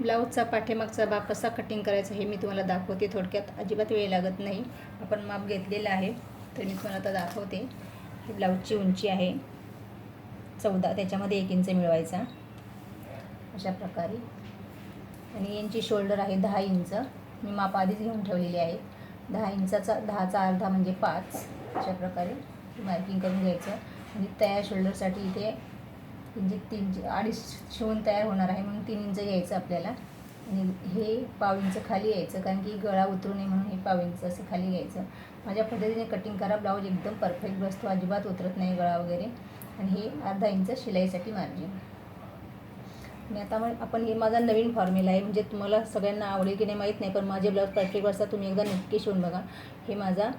ब्लाऊजचा पाठीमागचा बाप कसा कटिंग करायचा हे मी तुम्हाला दाखवते. थोडक्यात अजिबात वेळ लागत नाही. आपण माप घेतलेलं आहे तर मी तुम्हाला आता दाखवते. ही ब्लाऊजची उंची आहे चौदा त्याच्यामध्ये एक इंच मिळवायचा. अशा प्रकारे. आणि यांची शोल्डर आहे दहा इंच. मी माप आधीच घेऊन ठेवलेली आहे. दहा इंचाचा दहाचा अर्धा म्हणजे पाच. अशा प्रकारे मार्किंग करून घ्यायचं. आणि तयार शोल्डरसाठी इथे म्हणजे तीन अडीच शिवून तयार होणार आहे म्हणून तीन इंच घ्यायचं आपल्याला. आणि हे पाव इंच खाली यायचं कारण की गळा उतरू नये म्हणून हे पाव इंच असं खाली घ्यायचं. माझ्या पद्धतीने कटिंग करा ब्लाऊज एकदम परफेक्ट बसतो अजिबात उतरत नाही गळा वगैरे. आणि हे अर्धा इंच शिलाईसाठी मार्जिन आणि आता मग आपण हे माझा नवीन फॉर्म्युला आहे म्हणजे तुम्हाला सगळ्यांना आवडेल की नाही माहीत नाही पण माझे ब्लाऊज परफेक्ट बसतात तुम्ही एकदा नक्की शिवून बघा. हे माझा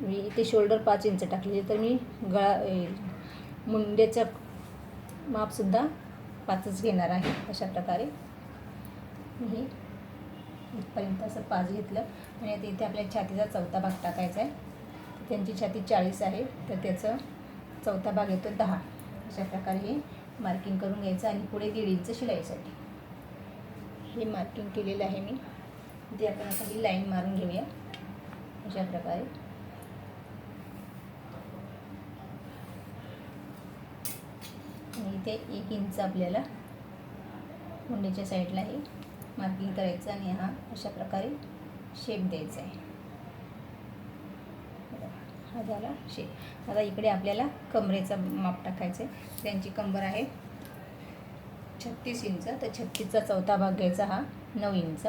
मी इथे शोल्डर पाच इंच टाकलेली तर मी गळा मुंड्याच्या मापसुद्धा पाचच घेणार आहे अशा प्रकारे. मी हे इथपर्यंत असं पाच घेतलं. आणि आता इथे आपल्या छातीचा चौथा भाग टाकायचा आहे. त्यांची छाती चाळीस आहे तर त्याचं चौथा भाग येतो दहा. अशा प्रकारे हे मार्किंग करून घ्यायचं आणि पुढे दीड इंच शिलाईसाठी. हे मार्किंग केलेलं आहे मी. ते आपण आता ही लाईन मारून घेऊया. अशा प्रकारे आणि इथे एक इंच आपल्याला मुंडीच्या साईडला हे मार्किंग करायचं आणि हा अशा प्रकारे शेप द्यायचा आहे. हा झाला शेप आता इकडे आपल्याला कमरेचा माप टाकायचं आहे. त्यांची कंबर आहे छत्तीस इंच. तर छत्तीसचा चौथा भाग घ्यायचा हा नऊ इंच.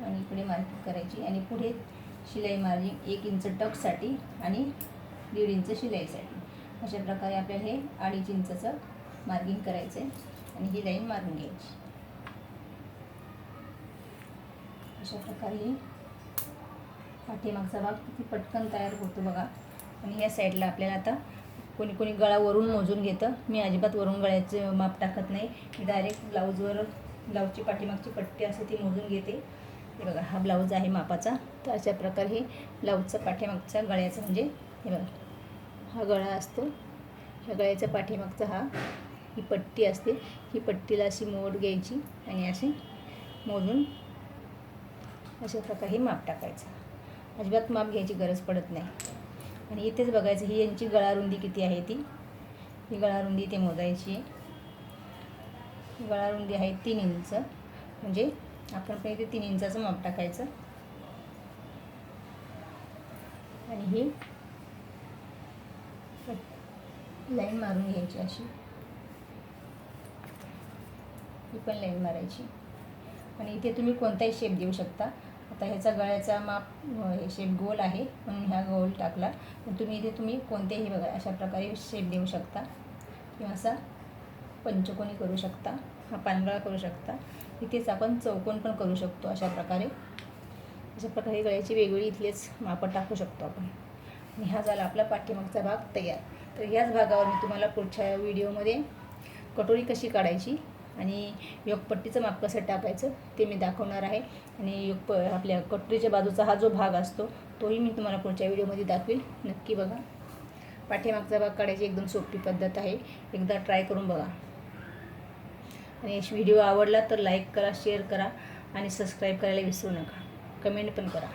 आणि इकडे मार्किंग करायची. आणि पुढे शिलाई मार्जिंग एक इंच टकसाठी आणि दीड इंच शिलाईसाठी. अशा प्रकारे आपल्याला हे अडीच इंचचं मार्किंग करायचं आहे आणि ही लाईन मारून घ्यायची. अशा प्रकारे पाठीमागचा भाग किती पटकन तयार होतो बघा. आणि ह्या साईडला आपल्याला आता कोणी कोणी गळा वरून मोजून घेतं. मी अजिबात वरून गळ्याचं माप टाकत नाही. मी डायरेक्ट ब्लाऊजवर ब्लाऊजची पाठीमागची पट्टी असते ती मोजून घेते. हे बघा हा ब्लाऊज आहे मापाचा. तर अशा प्रकारे हे ब्लाऊजचा पाठीमागचा गळ्याचं म्हणजे हे बघा. हा गळा असतो. ह्या गळ्याच्या पाठीमागचा हा ही पट्टी असते. ही पट्टीला अशी मोड घ्यायची आणि अशी मोजून अशा प्रकारे माप टाकायचं. अजिबात माप घ्यायची गरज पडत नाही. आणि इथेच बघायचं ही यांची गळारुंदी किती आहे ती? ही गळारुंदी ते मोजायची आहे. गळारुंदी आहे तीन इंच. म्हणजे आपण पण इथे तीन इंचाचं माप टाकायचं. आणि ही लाईन मारून घ्यायची अशी. ही पण लाईन मारायची. आणि इथे तुम्ही कोणताही शेप देऊ शकता. आता ह्याचा गळ्याचा माप हे शेप गोल आहे म्हणून ह्या गोल टाकला. पण तुम्ही इथे तुम्ही कोणतेही बघा अशा प्रकारे शेप देऊ शकता. किंवा असा पंचकोनी करू शकता हा पानगळा करू शकता. इथेच आपण चौकोन पण करू शकतो अशा प्रकारे. अशा प्रकारे गळ्याची वेगवेगळी इथलेच मापं टाकू शकतो आपण. आणि हा झाला आपला पाठीमागचा भाग तयार. तर याच भागावर मी तुम्हाला पुढच्या व्हिडिओमध्ये कटोरी कशी काढायची आणि योगपट्टीचं माप कसं टाकायचं ते मी दाखवणार आहे. आणि योग आपल्या कटोरीच्या बाजूचा हा जो भाग असतो तोही मी तुम्हाला पुढच्या व्हिडिओमध्ये दाखवेल. नक्की बघा. पाठीमागचा भाग काढायची एकदम सोपी पद्धत आहे. एकदा ट्राय करून बघा. आणि व्हिडिओ आवडला तर लाईक करा शेअर करा आणि सबस्क्राईब करायला विसरू नका. कमेंट पण करा.